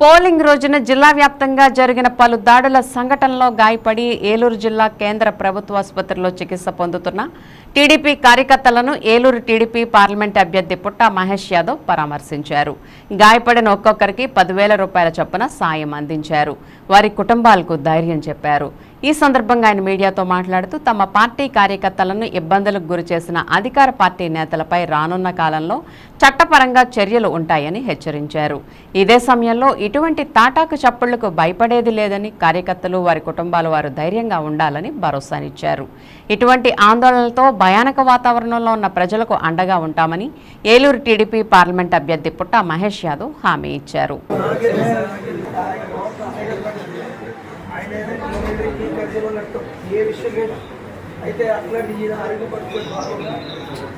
Polling రోజున జిల్లా వ్యాప్తంగా జరిగిన పలు దాడుల సంఘటనలో గాయపడి ఏలూరు జిల్లా కేంద్ర ప్రభుత్వ ఆసుపత్రిలో చికిత్స పొందుతున్న టీడీపీ కార్యకర్తలను ఏలూరు టీడీపీ పార్లమెంట్ అభ్యర్థి పుట్ట మహేష్ యాదవ్ పరామర్శించారు. గాయపడిన ఒక్కొక్కరికి పదివేల రూపాయల చొప్పున సాయం అందించారు. వారి కుటుంబాలకు ధైర్యం చెప్పారు. ఈ సందర్భంగా ఆయన మీడియాతో మాట్లాడుతూ తమ పార్టీ కార్యకర్తలను ఇబ్బందులకు గురి చేసిన అధికార పార్టీ నేతలపై రానున్న కాలంలో చట్టపరంగా చర్యలు ఉంటాయని హెచ్చరించారు. ఇదే సమయంలో ఇటువంటి తాటాకు చప్పుళ్ళకు భయపడేది లేదని కార్యకర్తలు వారి కుటుంబాలు వారు ధైర్యంగా ఉండాలని భరోసానిచ్చారు. ఇటువంటి ఆందోళనలతో భయానక వాతావరణంలో ఉన్న ప్రజలకు అండగా ఉంటామని ఏలూరు టీడీపీ పార్లమెంట్ అభ్యర్థి పుట్ట మహేష్ యాదవ్ హామీ ఇచ్చారు. ఉన్నట్టు ఏ విషయం లేదు అయితే అట్లాంటి ఈయన అరుగు పట్టుకొని బాగుందా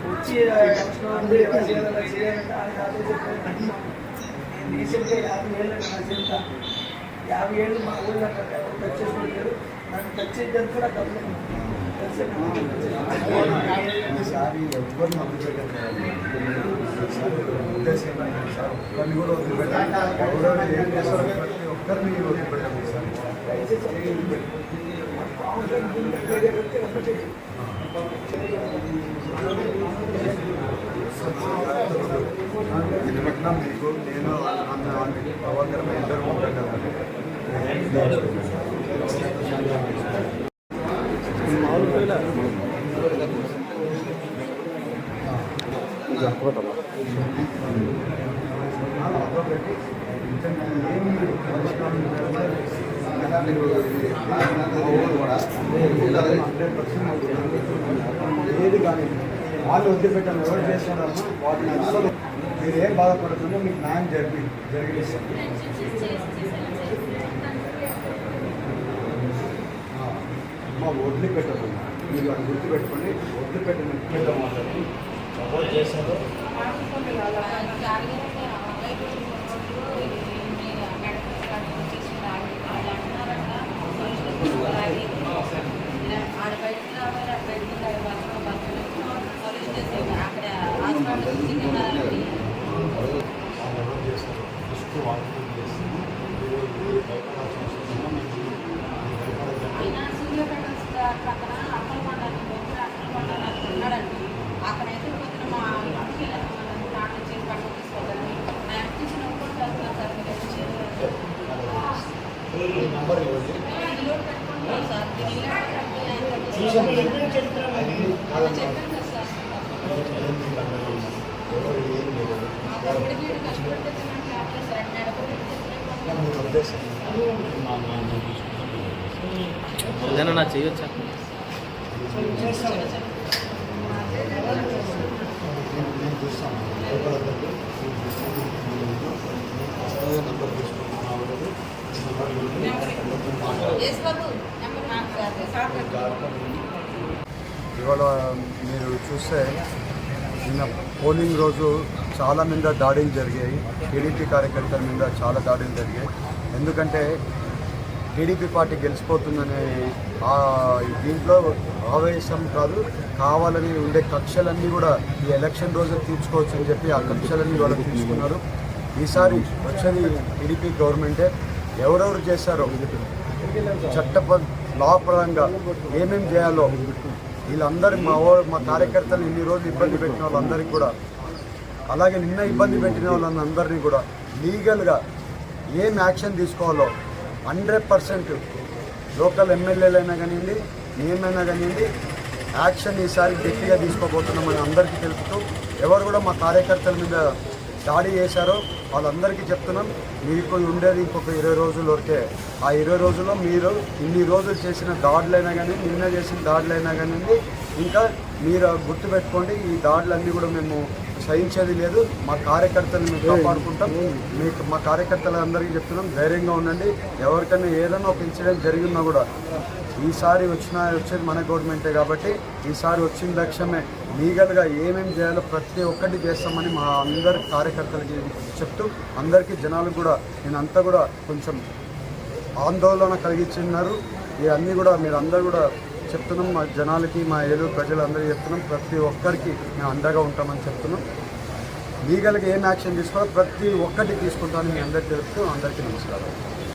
వచ్చి చేయాలంటే ఆయన ఆదేశించారు నేను రీసెంట్గా యాభై ఏళ్ళు నా చింత యాభై ఏళ్ళు మా ఊళ్ళో టచ్ చేసుకుంటారు నన్ను టచ్ చేయడానికి కూడా డబ్బులు ఈసారి ఎవ్వరు నమ్మకండి ఈసారి ఉద్దేశం ఏంటంటే సార్ ఒక్కరిని కూడా వదిలిపెట్టాలి ఎవరెవరు ఏం చేస్తారో ప్రతి ఒక్కరిని వదిలిపెట్టాలి ఈసారి ఇది పెట్టినా మీకు నేను అన్న పవన్ గారు ఇద్దరు ఉంటాం కదండి ఏది కానీ వాళ్ళు వదిలిపెట్టాను ఎవరు చేస్తున్నారు వాటిని అసలు మీరు ఏం బాధపడుతుందో మీకు న్యాయం జరిపి జరిగిస్తాను మా వదిలిపెట్టకుండా మీరు అది గుర్తుపెట్టుకోండి. వదిలిపెట్టిన పెద్ద మాట్లాడి చేశారు వాళ్ళు ఎవరు చేశారు ఫస్ట్ వాళ్ళు చేస్తారు మీరు భయపడాల్సిన అవసరం లేదు. మీరు భయపడకండి. అక్కడైతే పొద్దున మా ఇంటికి వెళ్ళాను నాటు చేసి పక్కన తీసుకోవాలని నా అనిపించిన సార్ మీరు వచ్చి ఈ నంబర్ ఇవ్వండి సార్ మీరు ఇలా చూసాను అది కాదమ్మా చెప్పాను కదా సార్ ఏంది నంబర్ ఎవరు ఏం లేదు అప్పుడు వీడు కష్టపడితే నాకు సార్ నడపడి మీ ఉద్దేశం ఏదైనా నా చేయొచ్చా? చూస్తాను నేను చూస్తాను అదే నంబర్ తీసుకుంటున్నాను ఇవాళ మీరు చూస్తే నిన్న పోలింగ్ రోజు చాలా మీద దాడులు జరిగాయి. టీడీపీ కార్యకర్తల మీద చాలా దాడులు జరిగాయి. ఎందుకంటే టీడీపీ పార్టీ గెలిచిపోతుందనే దీంట్లో ఆవేశం కాదు కావాలని ఉండే కక్షలన్నీ కూడా ఈ ఎలక్షన్ రోజు తీర్చుకోవచ్చు అని చెప్పి ఆ కక్షలన్నీ వాళ్ళు తీసుకున్నారు. ఈసారి వచ్చేది టీడీపీ గవర్నమెంటే. ఎవరెవరు చేశారో చట్టప లా ఏమేమి చేయాలో వీళ్ళందరూ మా ఓ- మా కార్యకర్తలు ఇన్ని రోజులు ఇబ్బంది పెట్టిన వాళ్ళందరికీ కూడా అలాగే నిన్న ఇబ్బంది పెట్టిన వాళ్ళందరినీ కూడా లీగల్గా ఏం యాక్షన్ తీసుకోవాలో హండ్రెడ్ పర్సెంట్ లోకల్ ఎమ్మెల్యేలైనా కానివ్వండి మేమైనా కానివ్వండి యాక్షన్ ఈసారి గట్టిగా తీసుకోబోతున్నామని అందరికీ తెలుపుతూ ఎవరు కూడా మా కార్యకర్తల మీద దాడి చేశారో వాళ్ళందరికీ చెప్తున్నాం మీకు ఉండేది ఇంకొక ఇరవై రోజుల వరకే ఆ ఇరవై రోజుల్లో మీరు ఇన్ని రోజులు చేసిన దాడులైనా కానీ నిన్న చేసిన దాడులైనా కానీ ఇంకా మీరు గుర్తుపెట్టుకోండి ఈ దాడులన్నీ కూడా మేము సహించేది లేదు. మా కార్యకర్తలను మేము కాపాడుకుంటాం. మీకు మా కార్యకర్తలందరికీ చెప్తున్నాం. ధైర్యంగా ఉండండి. ఎవరికైనా ఏదైనా ఒక ఇన్సిడెంట్ జరిగినా కూడా ఈసారి వచ్చిన వచ్చేది మన గవర్నమెంటే కాబట్టి ఈసారి వచ్చిన లక్ష్యమే లీగల్గా ఏమేమి చేయాలో ప్రతి ఒక్కటి చేస్తామని మా అందరి కార్యకర్తలకి చెప్తూ అందరికీ జనాలకు కూడా నేనంతా కూడా కొంచెం ఆందోళన కలిగించున్నారు ఇవన్నీ కూడా మీరు అందరూ కూడా చెప్తున్నాం మా జనాలకి మా ఏలూరు ప్రజలందరికీ చెప్తున్నాం ప్రతి ఒక్కరికి మేము అండగా ఉంటామని చెప్తున్నాం. లీగల్గా ఏం యాక్షన్ తీసుకోవాలో ప్రతి ఒక్కటి తీసుకుంటామని మీ అందరికీ తెలుపుతూ అందరికీ నమస్కారం.